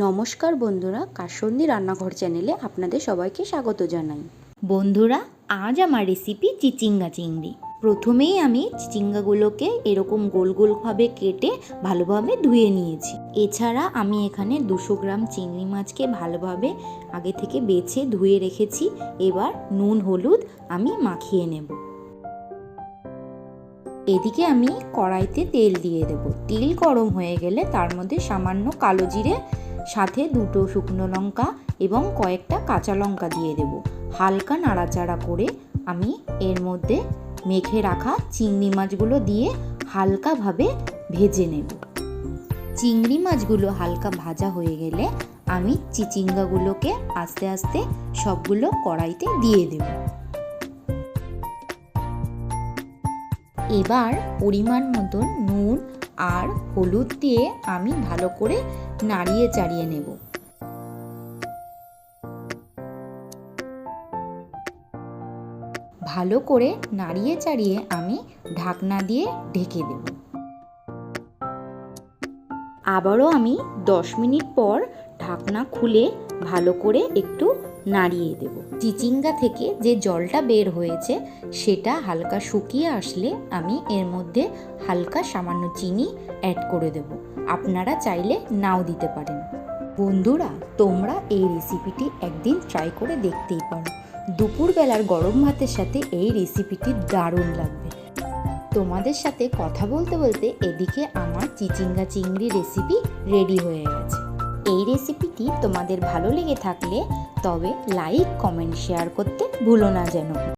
নমস্কার বন্ধুরা, কাসন্দি রান্নাঘর চ্যানেলে আপনাদের সবাইকে স্বাগত জানাই। বন্ধুরা, আজ আমার রেসিপি চিচিঙ্গা চিংড়ি। প্রথমেই আমি চিচিঙ্গাগুলোকে এরকম গোল গোলভাবে কেটে ভালোভাবে ধুয়ে নিয়েছি। এছাড়া আমি এখানে দুশো গ্রাম চিংড়ি মাছকে ভালোভাবে আগে থেকে বেছে ধুয়ে রেখেছি। এবার নুন, হলুদ আমি মাখিয়ে নেব। এদিকে আমি কড়াইতে তেল দিয়ে দেব। তেল গরম হয়ে গেলে তার মধ্যে সামান্য কালো জিরে সাথে দুটো শুকনো লঙ্কা এবং কয়েকটা কাঁচা লঙ্কা দিয়ে দেব। হালকা নাড়াচাড়া করে আমি এর মধ্যে মেখে রাখা চিংড়ি মাছগুলো দিয়ে হালকাভাবে ভেজে নেব। চিংড়ি মাছগুলো হালকা ভাজা হয়ে গেলে আমি চিচিঙ্গাগুলোকে আস্তে আস্তে সবগুলো কড়াইতে দিয়ে দেব। এবার পরিমাণ মতন নুন আর হলুদ দিয়ে আমি ভালো করে নাড়িয়ে চাড়িয়ে নেব। ভালো করে নাড়িয়ে চাড়িয়ে আমি ঢাকনা দিয়ে ঢেকে দেব। আবারও আমি দশ মিনিট পর ঢাকনা খুলে ভালো করে একটু নাড়িয়ে দেব। চিচিঙ্গা থেকে যে জলটা বের হয়েছে, সেটা হালকা শুকিয়ে আসলে আমি এর মধ্যে হালকা সামান্য চিনি অ্যাড করে দেব। আপনারা চাইলে নাও দিতে পারেন। বন্ধুরা, তোমরা এই রেসিপিটি একদিন ট্রাই করে দেখতেই পারো। দুপুরবেলার গরম ভাতের সাথে এই রেসিপিটি দারুণ লাগবে। তোমাদের সাথে কথা বলতে বলতে এদিকে আমার চিচিঙ্গা চিংড়ি রেসিপি রেডি হয়ে গেছে। এই রেসিপিটি তোমাদের ভালো লেগে থাকলে তবে লাইক কমেন্ট শেয়ার করতে ভুলো না যেন।